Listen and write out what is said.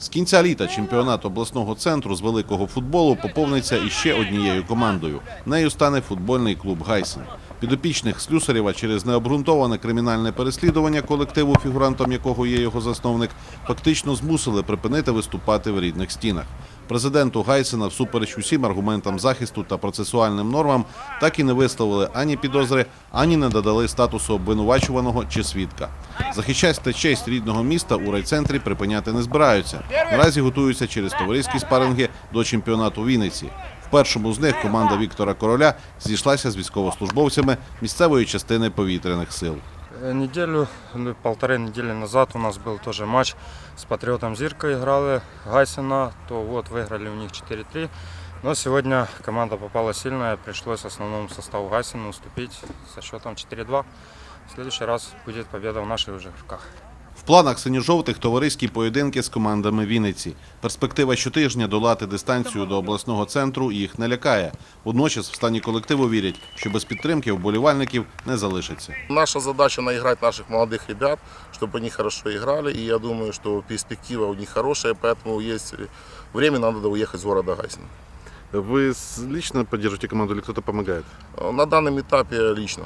З кінця літа чемпіонат обласного центру з великого футболу поповниться іще однією командою. Нею стане футбольний клуб Гайсен. Підопічних Слюсарєва через необґрунтоване кримінальне переслідування колективу, фігурантом якого є його засновник, фактично змусили припинити виступати в рідних стінах. Президенту Гайсена всупереч усім аргументам захисту та процесуальним нормам так і не висловили ані підозри, ані не додали статусу обвинувачуваного чи свідка. Захищасть та честь рідного міста у райцентрі припиняти не збираються. Наразі готуються через товариські спаринги до чемпіонату Вінниці. В першому з них команда Віктора Короля зійшлася з військовослужбовцями місцевої частини повітряних сил. Э, Неделю, ну, полторы недели назад у нас был тоже матч с Патриотом Зирка играли Гайсена, то вот выиграли у них 4-3. Но сегодня команда попала сильная, пришлось основному составу Гайсена уступить со счетом 4-2. В следующий раз будет победа в наших уже руках. В планах синьо-жовтих товариські поєдинки з командами Вінниці. Перспектива щотижня долати дистанцію до обласного центру їх не лякає. Водночас в стані колективу вірять, що без підтримки вболівальників не залишиться. Наша задача наиграть наших молодых ребят, чтобы они хорошо играли. И я думаю, что перспектива у них хорошая, поэтому есть время, надо уехать с города Гайсина. Ви лично підтримуєте команду, чи хтось допомагає? На данном этапе лично.